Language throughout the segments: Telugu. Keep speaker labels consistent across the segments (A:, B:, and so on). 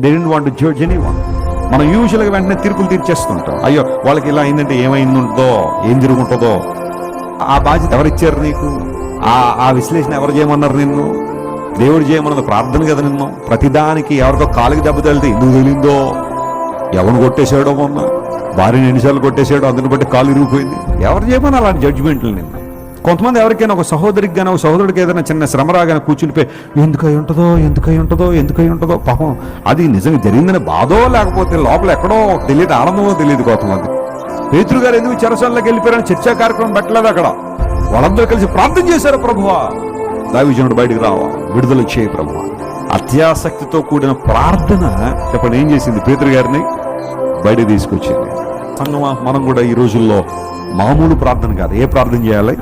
A: They don't want judge anyone మనం యూజువల్గా వెంటనే తీర్పులు తీర్చేస్తుంటాం. అయ్యో వాళ్ళకి ఇలా అయిందంటే ఏమైందుంటుందో ఏం జరుగుంటుందో? ఆ బాధ్యత ఎవరిచ్చారు నీకు? ఆ ఆ విశ్లేషణ ఎవరు చేయమన్నారు నిన్ను? దేవుడు చేయమన్నది ప్రార్థన కదా నిన్ను? ప్రతిదానికి ఎవరితో కాలుకి దెబ్బ తగిలితే ఎందుకు తగిలిందో? ఎవరు కొట్టేశాడో మొన్న? భార్యని ఎన్నిసార్లు కొట్టేశాడో? అందుని బట్టి కాలు ఇరిగిపోయింది. ఎవరు చేయమని అలాంటి జడ్జిమెంట్లు నిన్ను? కొంతమంది ఎవరికైనా ఒక సహోదరికి కానీ ఒక సహోదరుడికి ఏదైనా చిన్న శ్రమ రాగానే కూర్చునిపోయి ఎందుకై ఉంటుందో ఎందుకై ఉంటుందో ఎందుకై ఉంటుందో? పాపం అది నిజంగా జరిగిందని బాధో లేకపోతే లోపల ఎక్కడో తెలియదు ఆనందమో తెలియదు కొంతమంది పేతురు గారు ఎందుకు చెరసంలోకి వెళ్ళిపోయారని చర్చా కార్యక్రమం పెట్టలేదు అక్కడ. వాళ్ళందరూ కలిసి ప్రార్థన చేశారు ప్రభువా. దావిజనుడు బయటికి రావా విడుదల చేయి ప్రభువా. అత్యాసక్తితో కూడిన ప్రార్థన చెప్పండి ఏం చేసింది పేతురు గారిని? బయట తీసుకొచ్చింది. సంగమా మనం కూడా ఈ రోజుల్లో మామూలు ప్రార్థన కాదు. ఏ ప్రార్థన చేయాలి?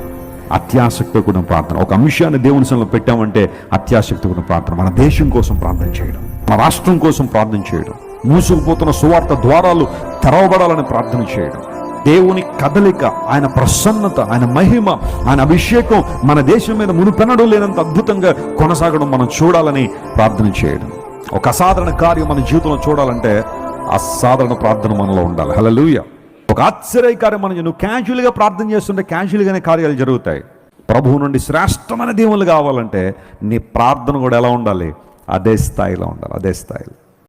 A: అత్యాసక్తితో కూడిన ప్రార్థన. ఒక అంశాన్ని దేవుని సన్నిధిలో పెట్టామంటే అత్యాసక్తి కూడిన ప్రార్థన. మన దేశం కోసం ప్రార్థన చేయడం మన రాష్ట్రం కోసం ప్రార్థన చేయడం మూసుకుపోతున్న సువార్త ద్వారాలు తెరవబడాలని ప్రార్థన చేయడం దేవుని కదలిక ఆయన ప్రసన్నత ఆయన మహిమ ఆయన అభిషేకం మన దేశం మీద మునుపెనడం లేనంత అద్భుతంగా కొనసాగడం మనం చూడాలని ప్రార్థన చేయడం. ఒక అసాధారణ కార్యం మన జీవితంలో చూడాలంటే అసాధారణ ప్రార్థన మనలో ఉండాలి. హల్లెలూయా. ఒక ఆశ్చర్యకార్యం మనం నువ్వు క్యాజువల్గా ప్రార్థన చేస్తుంటే క్యాజువల్గానే కార్యాలు జరుగుతాయి. ప్రభువు నుండి శ్రేష్టమైన దేవుళ్ళు కావాలంటే నీ ప్రార్థన కూడా ఎలా ఉండాలి? అదే స్థాయిలో ఉండాలి అదే స్థాయిలో.